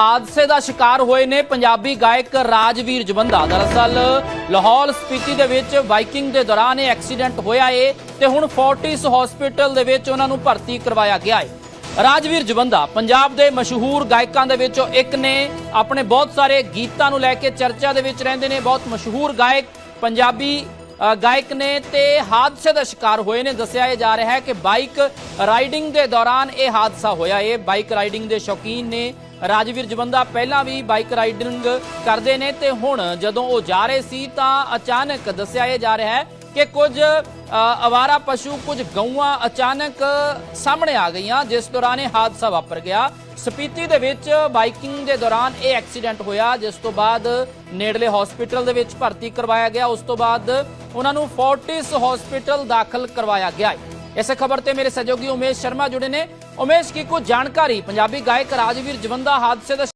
ਹਾਦਸੇ ਦਾ ਸ਼ਿਕਾਰ ਹੋਏ ਨੇ ਪੰਜਾਬੀ ਗਾਇਕ ਰਾਜਵੀਰ ਜਵੰਦਾ। ਦਰਅਸਲ ਲਾਹੌਰ ਸਪੀਤੀ ਦੇ ਵਿੱਚ ਬਾਈਕਿੰਗ ਦੇ ਦੌਰਾਨ ਇਹ ਐਕਸੀਡੈਂਟ ਹੋਇਆ ਏ ਤੇ ਹੁਣ ਫੋਰਟਿਸ ਹਸਪੀਟਲ ਦੇ ਵਿੱਚ ਉਹਨਾਂ ਨੂੰ ਭਰਤੀ ਕਰਵਾਇਆ ਗਿਆ ਏ। ਰਾਜਵੀਰ ਜਵੰਦਾ, ਪੰਜਾਬ ਦੇ ਮਸ਼ਹੂਰ ਗਾਇਕਾਂ ਦੇ ਵਿੱਚੋਂ ਇੱਕ ਨੇ ਆਪਣੇ ਬਹੁਤ ਸਾਰੇ ਗੀਤਾਂ ਨੂੰ ਲੈ ਕੇ ਚਰਚਾ ਦੇ ਵਿੱਚ ਰਹਿੰਦੇ ਨੇ। ਬਹੁਤ ਮਸ਼ਹੂਰ ਗਾਇਕ, ਪੰਜਾਬੀ ਗਾਇਕ ਨੇ ਤੇ ਹਾਦਸੇ ਦਾ ਸ਼ਿਕਾਰ ਹੋਏ ਨੇ। ਦੱਸਿਆ ਇਹ ਜਾ ਰਿਹਾ ਹੈ ਕਿ ਬਾਈਕ ਰਾਈਡਿੰਗ ਦੇ ਦੌਰਾਨ ਇਹ ਹਾਦਸਾ ਹੋਇਆ। ਇਹ ਬਾਈਕ ਰਾਈਡਿੰਗ ਦੇ ਸ਼ੌਕੀਨ ਨੇ। ਰਾਜਵੀਰ ਜਵੰਦਾ, ਪਹਿਲਾਂ ਵੀ ਬਾਈਕ ਰਾਈਡਿੰਗ ਕਰਦੇ ਨੇ ਤੇ ਹੁਣ ਜਦੋਂ ਉਹ ਜਾ ਰਹੇ ਸੀ ਤਾਂ ਅਚਾਨਕ ਦੱਸਿਆ ਇਹ ਜਾ ਰਿਹਾ ਹੈ ਕਿ ਕੁਝ ਅਵਾਰਾ ਪਸ਼ੂ, ਕੁਝ ਗਊਆਂ ਅਚਾਨਕ ਸਾਹਮਣੇ ਆ ਗਈਆਂ, ਜਿਸ ਦੌਰਾਨ ਇਹ ਹਾਦਸਾ ਵਾਪਰ ਗਿਆ। ਸਪੀਤੀ ਦੇ ਵਿੱਚ ਬਾਈਕਿੰਗ ਦੇ ਦੌਰਾਨ ਇਹ ਐਕਸੀਡੈਂਟ ਹੋਇਆ, ਜਿਸ ਤੋਂ ਬਾਅਦ ਨੇੜਲੇ ਹਸਪੀਟਲ ਦੇ ਵਿੱਚ ਭਰਤੀ ਕਰਵਾਇਆ ਗਿਆ। ਉਸ ਤੋਂ ਬਾਅਦ ਉਹਨਾਂ ਨੂੰ ਫੋਰਟਿਸ ਹਸਪੀਟਲ ਦਾਖਲ ਕਰਵਾਇਆ ਗਿਆ ਇਸੇ ਖਬਰ ਤੇ ਮੇਰੇ ਸਹਿਯੋਗੀ ਉਮੇਸ਼ ਸ਼ਰਮਾ ਜੁੜੇ ਨੇ। ਉਮੇਸ਼, ਕੀ ਕੁਝ ਜਾਣਕਾਰੀ? ਪੰਜਾਬੀ ਗਾਇਕ ਰਾਜਵੀਰ ਜਵੰਦਾ ਹਾਦਸੇ ਦਾ